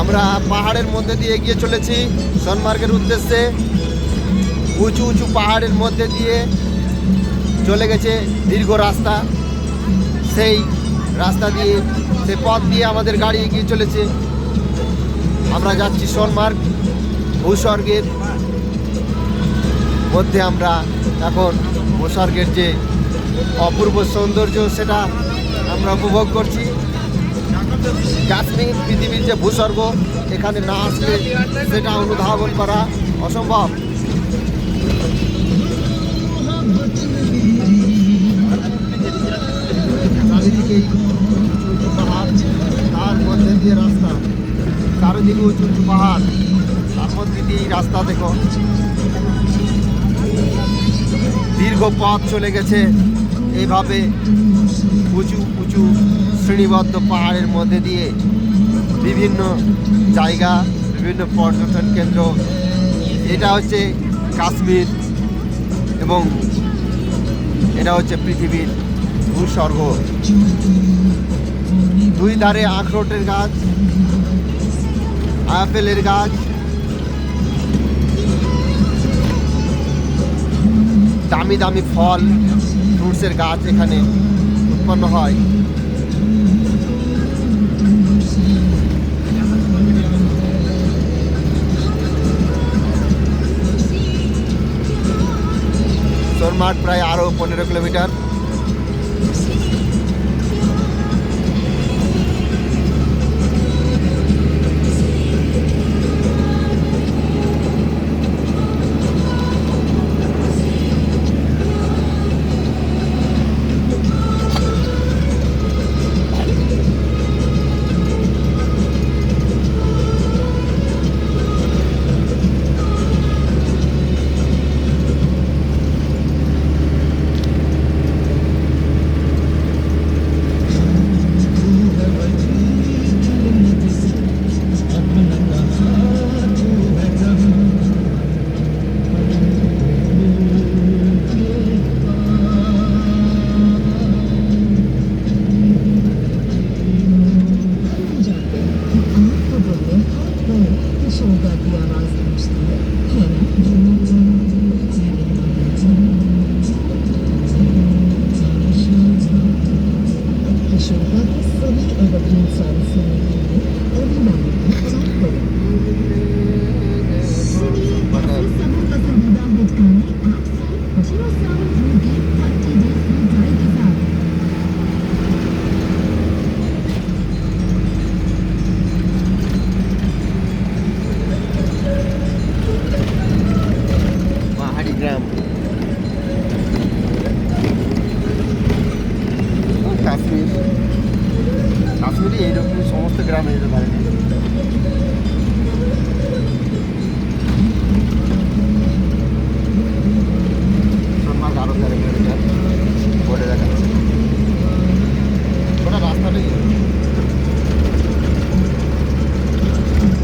আমরা পাহাড়ের মধ্যে দিয়ে এগিয়ে চলেছি সোনমার্গের উদ্দেশ্যে। উঁচু উঁচু পাহাড়ের মধ্যে দিয়ে চলে গেছে দীর্ঘ রাস্তা। সেই রাস্তা দিয়ে, সে পথ দিয়ে আমাদের গাড়ি এগিয়ে চলেছে। আমরা যাচ্ছি সোনমার্গ ভূস্বর্গের মধ্যে আমরা এখন ভূস্বর্গের যে অপূর্ব সৌন্দর্য, সেটা আমরা উপভোগ করছি। কাশ্মীর পৃথিবীর যে ভূস্বর্গ, এখানে না আসলে সেটা অনুধাবন করা অসম্ভব। তার মধ্যে দিয়ে রাস্তা চারিদিকে উঁচু উঁচু পাহাড় তার মধ্যে দিয়ে রাস্তা দেখো দীর্ঘ পথ চলে গেছে। এইভাবে উঁচু উঁচু শ্রেণীবদ্ধ পাহাড়ের মধ্যে দিয়ে বিভিন্ন জায়গা, বিভিন্ন পর্যটন কেন্দ্র। এটা হচ্ছে কাশ্মীর এবং এটা হচ্ছে পৃথিবীর ভূস্বর্গ। দুই ধারে আখরোটের গাছ আপেলের গাছ, দামি দামি ফল, ফ্রুটসের গাছ এখানে উৎপন্ন হয়। মাঠ প্রায় আরও পনেরো kilometre. şurada diyemez demiştim. Hemen এইরকম সমস্ত গ্রামে যেতে পারে